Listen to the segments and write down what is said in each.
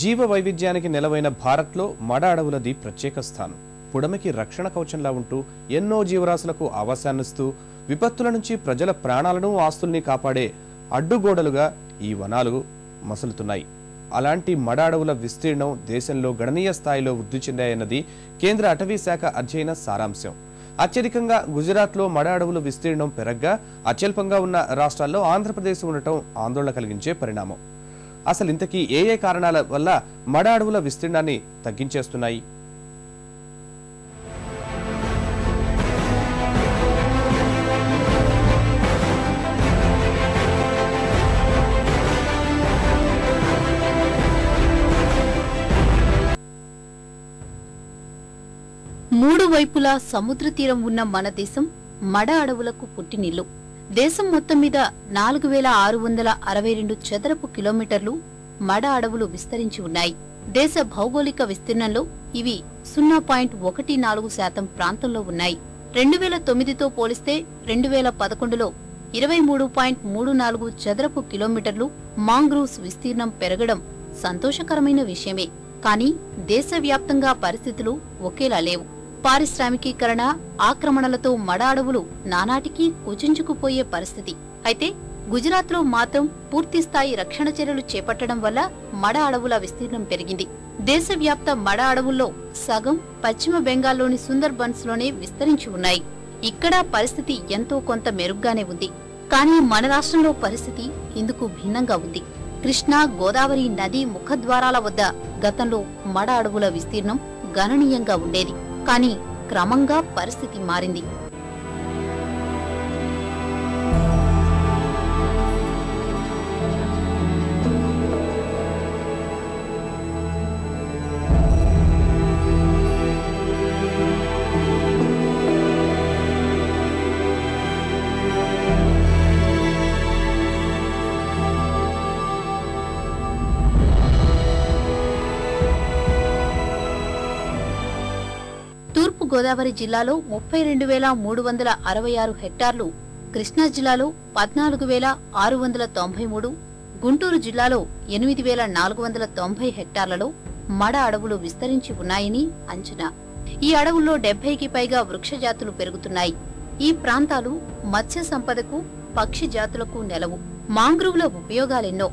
జీవ వైవిధ్యానికి నెలవైన భారత్లో మడ అడవులది ప్రత్యేక స్థానం. పుడమికి రక్షణ కవచంలా ఉంటూ ఎన్నో జీవరాశులకు ఆవాసాన్నిస్తూ విపత్తుల నుంచి ప్రజల ప్రాణాలను ఆస్తుల్ని కాపాడే అడ్డుగోడలుగా ఈ వనాలు మసలుతున్నాయి. అలాంటి మడ అడవుల విస్తీర్ణం దేశంలో గణనీయ స్థాయిలో వృద్ధి చెందాయన్నది కేంద్ర అటవీ శాఖ అధ్యయన సారాంశం. అత్యధికంగా గుజరాత్లో మడ అడవుల విస్తీర్ణం పెరగ్గా అత్యల్పంగా ఉన్న రాష్ట్రాల్లో ఆంధ్రప్రదేశ్ ఉండటం ఆందోళన కలిగించే పరిణామం. అసలు ఇంతకీ ఏ ఏ కారణాల వల్ల మడ అడవుల విస్తీర్ణాన్ని తగ్గించేస్తున్నాయి? మూడు వైపులా సముద్ర తీరం ఉన్న మన దేశం మడ అడవులకు పుట్టినిల్లు. దేశం మొత్తం మీద నాలుగు వేల ఆరు వందల అరవై రెండు చదరపు కిలోమీటర్లు మడ అడవులు విస్తరించి ఉన్నాయి. దేశ భౌగోళిక విస్తీర్ణంలో ఇవి సున్నా పాయింట్ ఒకటి నాలుగు శాతం ప్రాంతంలో ఉన్నాయి. రెండు వేల తొమ్మిదితో పోలిస్తే రెండు వేల పదకొండులో ఇరవై మూడు పాయింట్ మూడు నాలుగు చదరపు కిలోమీటర్లు మాంగ్రూవ్స్ విస్తీర్ణం పెరగడం సంతోషకరమైన విషయమే. కానీ దేశవ్యాప్తంగా పరిస్థితులు ఒకేలా లేవు. పారిశ్రామికీకరణ ఆక్రమణలతో మడ అడవులు నానాటికీ కుచించుకుపోయే పరిస్థితి. అయితే గుజరాత్లో మాత్రం పూర్తిస్థాయి రక్షణ చర్యలు చేపట్టడం వల్ల మడ అడవుల విస్తీర్ణం పెరిగింది. దేశవ్యాప్త మడ అడవుల్లో సగం పశ్చిమ బెంగాల్లోని సుందర్బన్స్లోనే విస్తరించి ఉన్నాయి. ఇక్కడ పరిస్థితి ఎంతో కొంత మెరుగ్గానే ఉంది. కానీ మన రాష్ట్రంలో పరిస్థితి ఇందుకు భిన్నంగా ఉంది. కృష్ణా గోదావరి నదీ ముఖద్వారాల వద్ద గతంలో మడ అడవుల విస్తీర్ణం గణనీయంగా ఉండేది. కానీ క్రమంగా పరిస్థితి మారింది. గోదావరి జిల్లాలో ముప్పై రెండు వేల మూడు వందల అరవై ఆరు హెక్టార్లు కృష్ణా జిల్లాలో పద్నాలుగు వేల ఆరు వందల తొంభై మూడు గుంటూరు జిల్లాలో ఎనిమిది వేల నాలుగు వందల తొంభై హెక్టార్లలో మడ అడవులు విస్తరించి ఉన్నాయని అంచనా. ఈ అడవుల్లో డెబ్బైకి పైగా వృక్షజాతులు పెరుగుతున్నాయి. ఈ ప్రాంతాలు మత్స్య సంపదకు పక్షి జాతులకు నెలవు. మాంగ్రూవ్ల ఉపయోగాలెన్నో.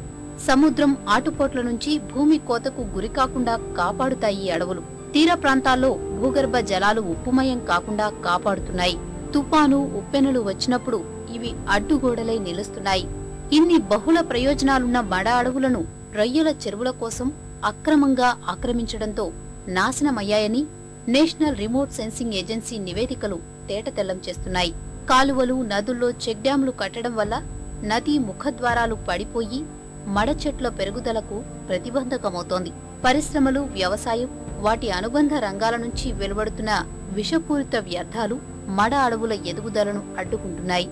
సముద్రం ఆటుపోట్ల నుంచి భూమి కోతకు గురికాకుండా కాపాడుతాయి ఈ అడవులు. తీర ప్రాంతాల్లో భూగర్భ జలాలు ఉప్పుమయం కాకుండా కాపాడుతున్నాయి. తుపాను ఉప్పెనలు వచ్చినప్పుడు ఇవి అడ్డుగోడలై నిలుస్తున్నాయి. ఇన్ని బహుళ ప్రయోజనాలున్న మడ అడవులను రొయ్యల చెరువుల కోసం అక్రమంగా ఆక్రమించడంతో నాశనమయ్యాయని నేషనల్ రిమోట్ సెన్సింగ్ ఏజెన్సీ నివేదికలు తేటతెల్లం చేస్తున్నాయి. కాలువలు నదుల్లో చెక్ డ్యాంలు కట్టడం వల్ల నదీ ముఖద్వారాలు పడిపోయి మడ చెట్ల పెరుగుదలకు ప్రతిబంధకమవుతోంది. పరిశ్రమలు వ్యవసాయం వాటి అనుబంధ రంగాల నుంచి వెలువడుతున్న విషపూరిత వ్యర్థాలు మడ అడవుల ఎదుగుదలను అడ్డుకుంటున్నాయి.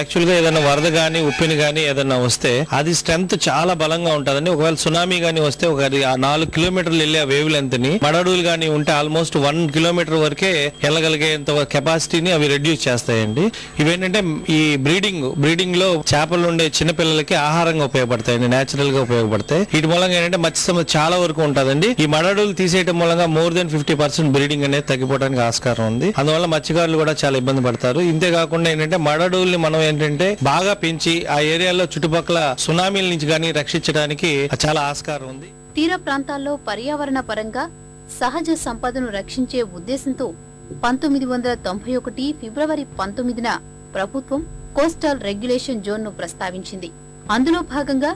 యాక్చువల్గా ఏదైనా వరద కానీ ఉప్పిని కానీ ఏదైనా వస్తే అది స్ట్రెంత్ చాలా బలంగా ఉంటదండి. ఒకవేళ సునామీ కానీ వస్తే ఒక నాలుగు కిలోమీటర్లు వెళ్ళే వేవ్ లెంత్ని మడడువులు కానీ ఉంటే ఆల్మోస్ట్ వన్ కిలోమీటర్ వరకే వెళ్ళగలిగేంత కెపాసిటీని అవి రెడ్యూస్ చేస్తాయండి. ఇవేంటంటే ఈ బ్రీడింగ్ బ్రీడింగ్లో చేపలు ఉండే చిన్న పిల్లలకి ఆహారంగా ఉపయోగపడతాయండి. నేచురల్గా ఉపయోగపడతాయి. వీటి మూలంగా ఏంటంటే మత్స్య సంపద చాలా వరకు ఉంటదండి. ఈ మడడువులు తీసేయడం మూలంగా more than fifty percent breeding అనేది తగ్గిపోవడానికి ఆస్కారం ఉంది. అందువల్ల మత్స్యకారులు కూడా చాలా ఇబ్బంది పడతారు. ఇంతే కాకుండా ఏంటంటే మడడువుల్ని మనం ఏంటంటే బాగా పెంచి ఆ ఏరియాలో చుట్టుపక్కల సునామీల నుంచి కానీ రక్షించడానికి చాలా ఆస్కారం ఉంది. తీర ప్రాంతాల్లో పర్యావరణ పరంగా సహజ సంపదను రక్షించే ఉద్దేశంతో పంతొమ్మిది వందల తొంభై ఒకటి ఫిబ్రవరి పంతొమ్మిదిన ప్రభుత్వం కోస్టల్ రెగ్యులేషన్ జోన్ను ప్రస్తావించింది. అందులో భాగంగా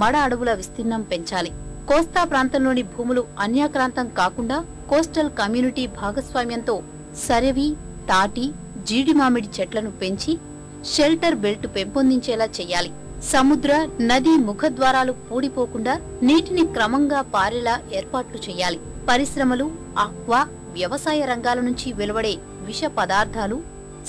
మడ అడవుల విస్తీర్ణం పెంచాలి. కోస్తా ప్రాంతంలోని భూములు అన్యాక్రాంతం కాకుండా కోస్టల్ కమ్యూనిటీ భాగస్వామ్యంతో సరవి తాటి జీడి మామిడి చెట్లను పెంచి షెల్టర్ బెల్ట్ పెంపొందించేలా చేయాలి సముద్ర నది ముఖద్వారాలు పూడిపోకుండా నీటిని క్రమంగా పారేలా ఏర్పాట్లు చేయాలి పరిశ్రమలు ఆక్వా వ్యవసాయ రంగాల నుంచి వెలువడే విష పదార్థాలు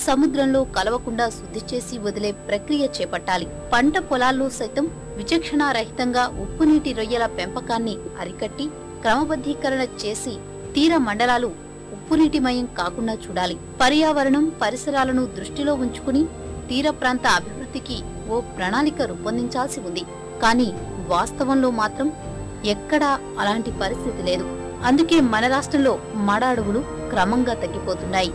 సముద్రంలో కలవకుండా శుద్ధి చేసి వదిలే ప్రక్రియ చేపట్టాలి. పంట పొలాల్లో సైతం విచక్షణారహితంగా ఉప్పునీటి రొయ్యల పెంపకాన్ని అరికట్టి క్రమబద్ధీకరణ చేసి తీర మండలాలు ఉప్పునీటిమయం కాకుండా చూడాలి. పర్యావరణం పరిసరాలను దృష్టిలో ఉంచుకుని తీర ప్రాంత అభివృద్ధికి ఓ ప్రణాళిక రూపొందించాల్సి ఉంది. కానీ వాస్తవంలో మాత్రం ఎక్కడా అలాంటి పరిస్థితి లేదు. అందుకే మన రాష్ట్రంలో మడ అడవులు క్రమంగా తగ్గిపోతున్నాయి.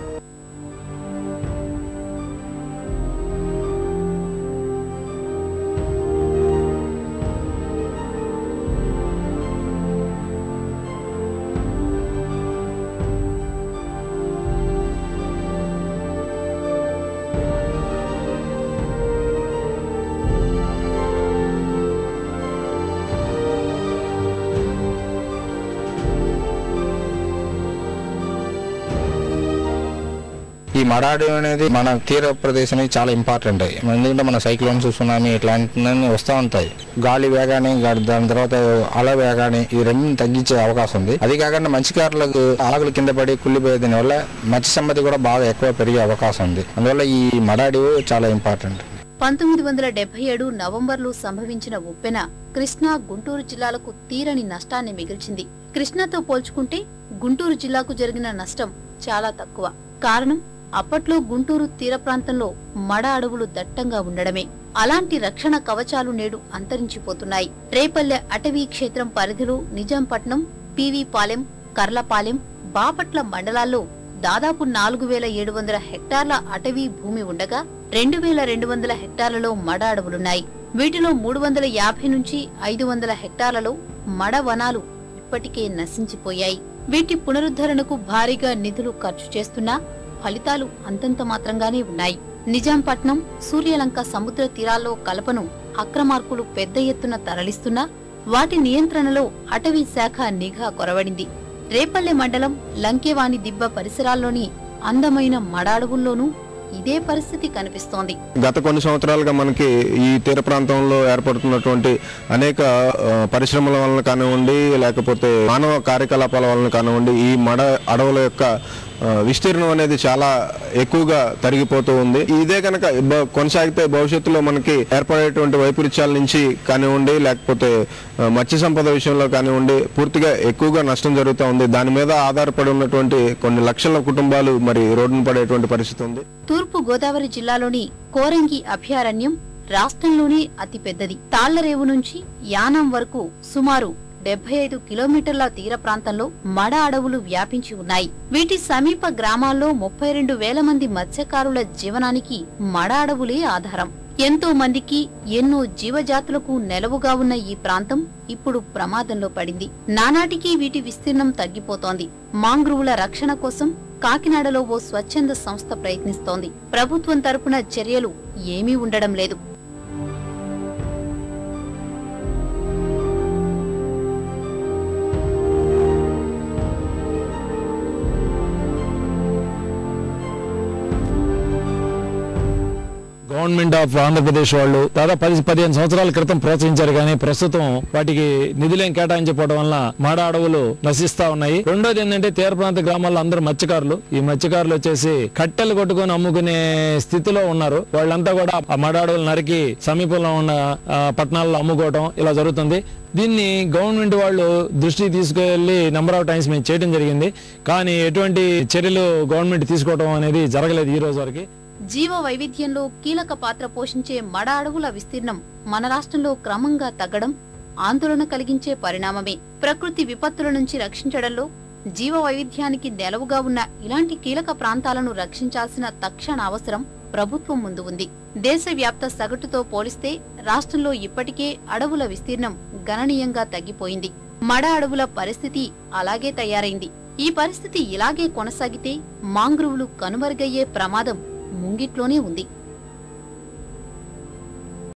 ఈ మడాడి అనేది మన తీర ప్రదేశానికి చాలా ఇంపార్టెంట్ ఎందుకంటే మన సైక్లోన్స్ సునామీ ఇట్లాంటివన్నీ వస్తూ ఉంటాయి. గాలి వేగాన్ని దాని తర్వాత అల వేగాన్ని ఈ రెండు తగ్గించే అవకాశం ఉంది. అది కాకుండా మత్స్యకారులకు ఆకులు కింద పడి కుళ్ళిపోయే వల్ల మత్స్య సంపత్తి కూడా బాగా ఎక్కువ పెరిగే అవకాశం ఉంది. అందువల్ల ఈ మడాడి చాలా ఇంపార్టెంట్ పంతొమ్మిది వందల డెబ్బై ఏడు నవంబర్లో సంభవించిన ఉప్పెన కృష్ణా గుంటూరు జిల్లాలకు తీరని నష్టాన్ని మిగిల్చింది. కృష్ణాతో పోల్చుకుంటే గుంటూరు జిల్లాకు జరిగిన నష్టం చాలా తక్కువ. కారణం అప్పట్లో గుంటూరు తీర ప్రాంతంలో మడ అడవులు దట్టంగా ఉండడమే. అలాంటి రక్షణ కవచాలు నేడు అంతరించిపోతున్నాయి. రేపల్లె అటవీ క్షేత్రం పరిధిలో నిజాంపట్నం పివి పాలెం కర్లపాలెం బాపట్ల మండలాల్లో దాదాపు నాలుగు వేల ఏడు వందల హెక్టార్ల అటవీ భూమి ఉండగా రెండు వేల రెండు వందల హెక్టార్లలో మడ అడవులున్నాయి. వీటిలో మూడు వందల యాభై నుంచి ఐదు వందల హెక్టార్లలో మడ వనాలు ఇప్పటికే నశించిపోయాయి. వీటి పునరుద్ధరణకు భారీగా నిధులు ఖర్చు చేస్తున్నా ఫలితాలు అంతంత మాత్రంగానే ఉన్నాయి. నిజాంపట్నం సూర్యలంక సముద్ర తీరాల్లో కలపను అక్రమార్కులు పెద్ద ఎత్తున తరలిస్తున్నా వాటి నియంత్రణలో అటవీ శాఖ నిఘా కొరవడింది. రేపల్లె మండలం లంకేవాణి దిబ్బ పరిసరాల్లోని అందమైన మడాడవుల్లోనూ ఇదే పరిస్థితి కనిపిస్తోంది. గత కొన్ని సంవత్సరాలుగా మనకి ఈ తీర ప్రాంతంలో ఏర్పడుతున్నటువంటి అనేక పరిశ్రమల వలన కానివ్వండి లేకపోతే మానవ కార్యకలాపాల వలన కానివ్వండి ఈ మడ అడవుల యొక్క విస్తీర్ణం అనేది చాలా ఎక్కువగా తరిగిపోతూ ఉంది. ఇదే కనుక కొనసాగితే భవిష్యత్తులో మనకి ఏర్పడేటువంటి వైపరీత్యాల నుంచి కానివ్వండి లేకపోతే మత్స్య సంపద విషయంలో కానివ్వండి పూర్తిగా ఎక్కువగా నష్టం జరుగుతూ ఉంది. దాని మీద ఆధారపడి ఉన్నటువంటి కొన్ని లక్షల కుటుంబాలు మరి రోడ్డున పడేటువంటి పరిస్థితి ఉంది. తూర్పు గోదావరి జిల్లాలోని కోరంగి అభయారణ్యం రాష్ట్రంలోనే అతిపెద్దది. తాళ్ళరేవు నుంచి యానం వరకు సుమారు డెబ్బై ఐదు కిలోమీటర్ల తీర ప్రాంతంలో మడ అడవులు వ్యాపించి ఉన్నాయి. వీటి సమీప గ్రామాల్లో ముప్పై రెండు వేల మంది మత్స్యకారుల జీవనానికి మడ అడవులే ఆధారం. ఎంతో మందికి ఎన్నో జీవజాతులకు నెలవుగా ఉన్న ఈ ప్రాంతం ఇప్పుడు ప్రమాదంలో పడింది. నానాటికి వీటి విస్తీర్ణం తగ్గిపోతోంది. మాంగ్రువుల రక్షణ కోసం కాకినాడలో ఓ స్వచ్ఛంద సంస్థ ప్రయత్నిస్తోంది. ప్రభుత్వం తరపున చర్యలు ఏమీ ఉండడం లేదు. గవర్నమెంట్ ఆఫ్ ఆంధ్రప్రదేశ్ వాళ్ళు దాదాపు పది పదిహేను సంవత్సరాల క్రితం ప్రోత్సహించారు కానీ ప్రస్తుతం వాటికి నిధులేం కేటాయించకపోవడం వల్ల మాడ అడవులు నశిస్తా ఉన్నాయి. రెండోది ఏంటంటే తీర ప్రాంత గ్రామాల్లో అందరూ మత్స్యకారులు. ఈ మత్స్యకారులు వచ్చేసి కట్టెలు కొట్టుకొని అమ్ముకునే స్థితిలో ఉన్నారు. వాళ్ళంతా కూడా ఆ మడ అడవులు నరికి సమీపంలో ఉన్న ఆ, పట్టణాల్లో అమ్ముకోవడం ఇలా జరుగుతుంది. దీన్ని గవర్నమెంట్ వాళ్ళు దృష్టి తీసుకెళ్ళి నెంబర్ ఆఫ్ టైమ్స్ మేము చేయడం జరిగింది. కానీ ఎటువంటి చర్యలు గవర్నమెంట్ తీసుకోవడం అనేది జరగలేదు ఈ రోజు వరకు. జీవ వైవిధ్యంలో కీలక పాత్ర పోషించే మడ అడవుల విస్తీర్ణం మన రాష్ట్రంలో క్రమంగా తగ్గడం ఆందోళన కలిగించే పరిణామమే. ప్రకృతి విపత్తుల నుంచి రక్షించడంలో జీవ వైవిధ్యానికి నెలవుగా ఉన్న ఇలాంటి కీలక ప్రాంతాలను రక్షించాల్సిన తక్షణ అవసరం ప్రభుత్వం ముందు ఉంది. దేశవ్యాప్త సగటుతో పోలిస్తే రాష్ట్రంలో ఇప్పటికే అడవుల విస్తీర్ణం గణనీయంగా తగ్గిపోయింది. మడ అడవుల పరిస్థితి అలాగే తయారైంది. ఈ పరిస్థితి ఇలాగే కొనసాగితే మాంగ్రువులు కనుమరుగయ్యే ప్రమాదం ముంగిట్లోనే ఉంది.